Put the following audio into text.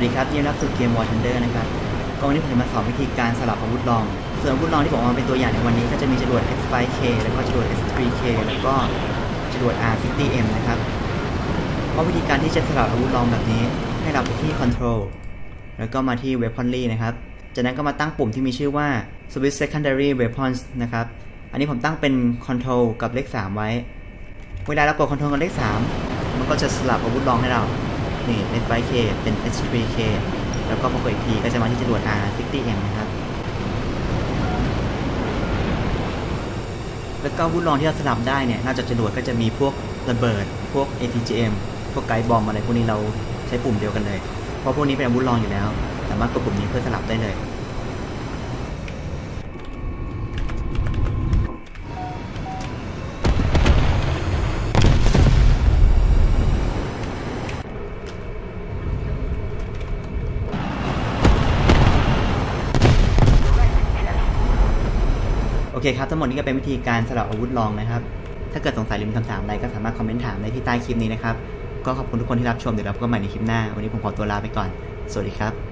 วัสดีครับยินดีรับสู่เกม War Thunder นะครับก็วันนี้ผมจะมาสอนวิธีการสลับอาวุธลอง ส่วนอาวุธลองที่ผมเอามาเป็นตัวอย่างในวันนี้ก็จะมีจรวด S5K แล้วก็จรวด S3K แล้วก็จรวด R50M นะครับเพราะวิธีการที่จะสลับอาวุธลองแบบนี้ ให้เราไปที่ Control แล้วก็มาที่ Weaponry นะครับ จากนั้นก็มาตั้งปุ่มที่มีชื่อว่า Switch Secondary Weapons นะครับ อันนี้ผมตั้งเป็น Control กับเลข 3 ไว้ เวลาเรากด Control กับเลข 3 มันก็จะสลับอาวุธลองให้เรา นี่ S5K เป็น S3K แล้วก็พอกดอีกทีก็จะมาที่จรวด R60M นะครับ แล้วก็อาวุธลองที่เราสลับได้เนี่ยนอกจากจรวดก็จะมีพวกระเบิด พวก ATGM พวกไกด์บอมอะไรพวกนี้เราใช้ปุ่มเดียวกันเลย เพราะพวกนี้เป็นอาวุธลองอยู่แล้ว สามารถกดปุ่มนี้เพื่อสลับได้เลย เคครับทั้งหมดนี้ก็เป็นวิธีการสลับอาวุธลองนะครับ ถ้าเกิดสงสัยหรือมีคำถามอะไรก็สามารถคอมเมนต์ถามได้ที่ใต้คลิปนี้นะครับ ก็ขอบคุณทุกคนที่รับชมเดี๋ยวเราพบกันใหม่ในคลิปหน้า วันนี้ผมขอตัวลาไปก่อน สวัสดีครับ